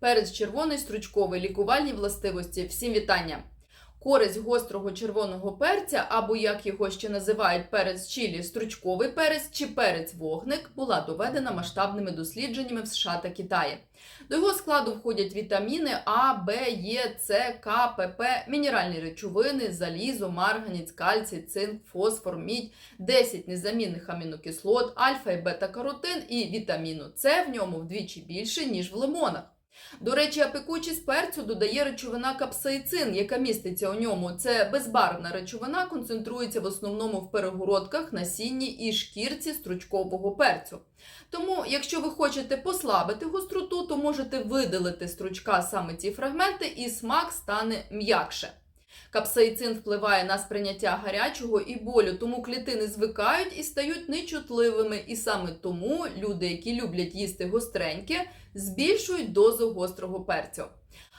Перець червоний стручковий, лікувальні властивості. Всім вітання! Користь гострого червоного перця, або як його ще називають перець чилі, стручковий перець чи перець вогник, була доведена масштабними дослідженнями в США та Китаї. До його складу входять вітаміни А, Б, Е, С, К, ПП, мінеральні речовини, залізо, марганець, кальцій, цинк, фосфор, мідь, 10 незамінних амінокислот, альфа і бета-каротин і вітаміну С в ньому вдвічі більше, ніж в лимонах. До речі, апекучість перцю додає речовина капсаїцин, яка міститься у ньому. Це безбарвна речовина, концентрується в основному в перегородках, насінні і шкірці стручкового перцю. Тому, якщо ви хочете послабити гостроту, то можете видалити стручка саме ці фрагменти, і смак стане м'якше. Капсаїцин впливає на сприйняття гарячого і болю, тому клітини звикають і стають нечутливими. І саме тому люди, які люблять їсти гостреньке, збільшують дозу гострого перцю.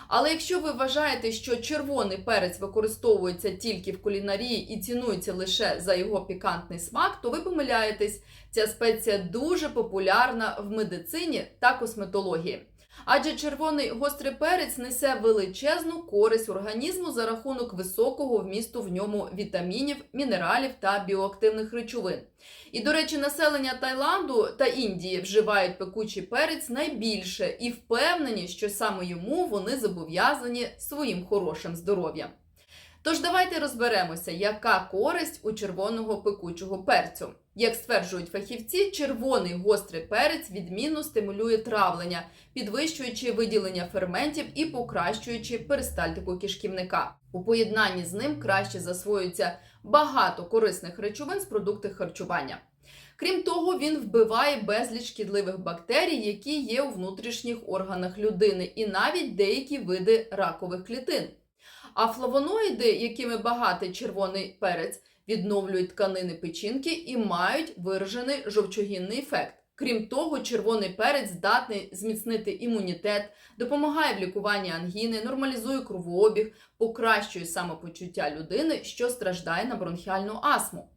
Але якщо ви вважаєте, що червоний перець використовується тільки в кулінарії і цінується лише за його пікантний смак, то ви помиляєтесь. Ця спеція дуже популярна в медицині та косметології. Адже червоний гострий перець несе величезну користь організму за рахунок високого вмісту в ньому вітамінів, мінералів та біоактивних речовин. І, до речі, населення Таїланду та Індії вживають пекучий перець найбільше і впевнені, що саме йому вони зобов'язані своїм хорошим здоров'ям. Тож давайте розберемося, яка користь у червоного пекучого перцю. Як стверджують фахівці, червоний гострий перець відмінно стимулює травлення, підвищуючи виділення ферментів і покращуючи перистальтику кишківника. У поєднанні з ним краще засвоюється багато корисних речовин з продуктів харчування. Крім того, він вбиває безліч шкідливих бактерій, які є у внутрішніх органах людини, і навіть деякі види ракових клітин. А флавоноїди, якими багатий червоний перець, відновлюють тканини печінки і мають виражений жовчогінний ефект. Крім того, червоний перець здатний зміцнити імунітет, допомагає в лікуванні ангіни, нормалізує кровообіг, покращує самопочуття людини, що страждає на бронхіальну астму.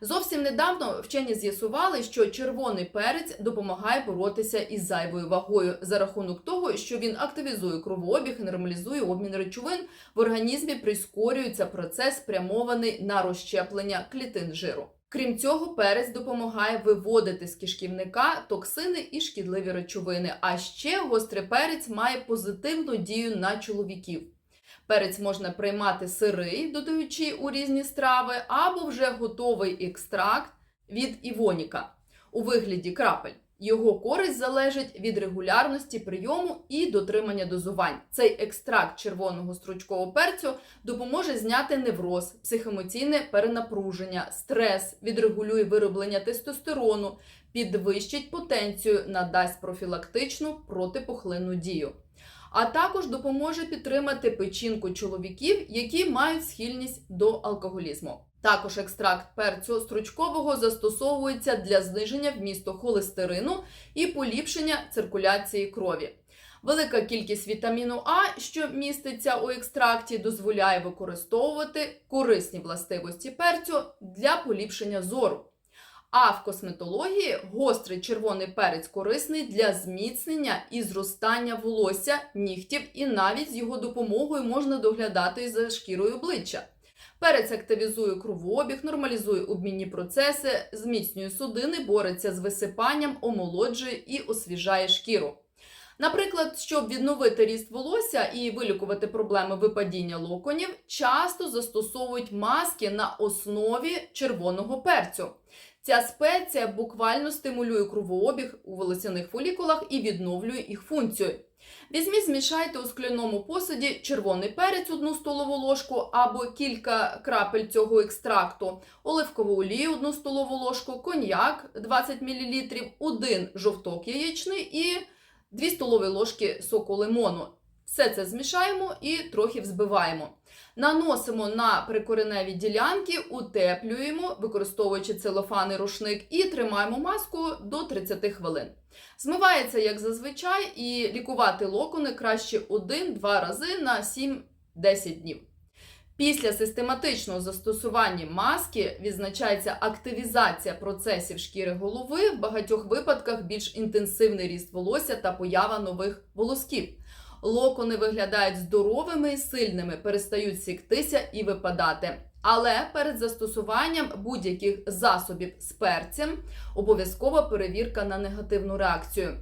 Зовсім недавно вчені з'ясували, що червоний перець допомагає боротися із зайвою вагою за рахунок того, що він активізує кровообіг, нормалізує обмін речовин в організмі, прискорюється процес, спрямований на розщеплення клітин жиру. Крім цього, перець допомагає виводити з кишківника токсини і шкідливі речовини. А ще гострий перець має позитивну дію на чоловіків. Перець можна приймати сирий, додаючи у різні страви, або вже готовий екстракт від івоніка у вигляді крапель. Його користь залежить від регулярності прийому і дотримання дозувань. Цей екстракт червоного стручкового перцю допоможе зняти невроз, психоемоційне перенапруження, стрес, відрегулює вироблення тестостерону, підвищить потенцію, надасть профілактичну протипухлинну дію а також допоможе підтримати печінку чоловіків, які мають схильність до алкоголізму. Також екстракт перцю стручкового застосовується для зниження вмісту холестерину і поліпшення циркуляції крові. Велика кількість вітаміну А, що міститься у екстракті, дозволяє використовувати корисні властивості перцю для поліпшення зору. А в косметології гострий червоний перець корисний для зміцнення і зростання волосся, нігтів, і навіть з його допомогою можна доглядати за шкірою обличчя. Перець активізує кровообіг, нормалізує обмінні процеси, зміцнює судини, бореться з висипанням, омолоджує і освіжає шкіру. Наприклад, щоб відновити ріст волосся і вилікувати проблеми випадіння локонів, часто застосовують маски на основі червоного перцю. Ця спеція буквально стимулює кровообіг у волосяних фолікулах і відновлює їх функцію. Візьміть, змішайте у скляному посуді червоний перець одну столову ложку або кілька крапель цього екстракту, оливкову олію одну столову ложку, коньяк 20 мл, один жовток яєчний і 2 столові ложки соку лимону. Все це змішаємо і трохи взбиваємо. Наносимо на прикореневі ділянки, утеплюємо, використовуючи целофан рушник, і тримаємо маску до 30 хвилин. Змивається, як зазвичай, і лікувати локони краще 1-2 рази на 7-10 днів. Після систематичного застосування маски відзначається активізація процесів шкіри голови, в багатьох випадках більш інтенсивний ріст волосся та поява нових волосків. локони виглядають здоровими і сильними, перестають сіктися і випадати. Але перед застосуванням будь-яких засобів з перцем обов'язкова перевірка на негативну реакцію.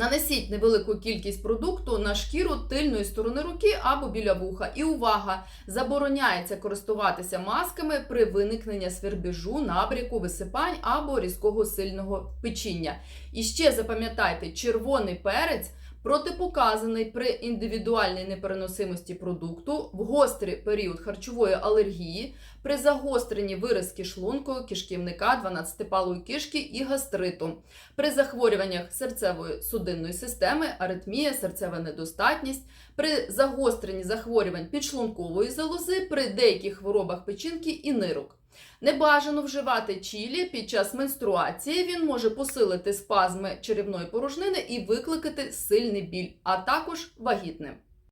Нанесіть невелику кількість продукту на шкіру тильної сторони руки або біля вуха. І увага! Забороняється користуватися масками при виникненні свербіжу, набріку, висипань або різкого сильного печіння. І ще запам'ятайте, червоний перець протипоказаний при індивідуальній непереносимості продукту, в гострий період харчової алергії, при загостренні виразки шлунку, кишківника, 12-палої кишки і гастриту, при захворюваннях серцевої судинної системи, аритмія, серцева недостатність, при загостренні захворювань підшлункової залози, при деяких хворобах печінки і нирок. Не бажано вживати чілі під час менструації. Він може посилити спазми черевної порожнини і викликати сильний біль, а також вагітним.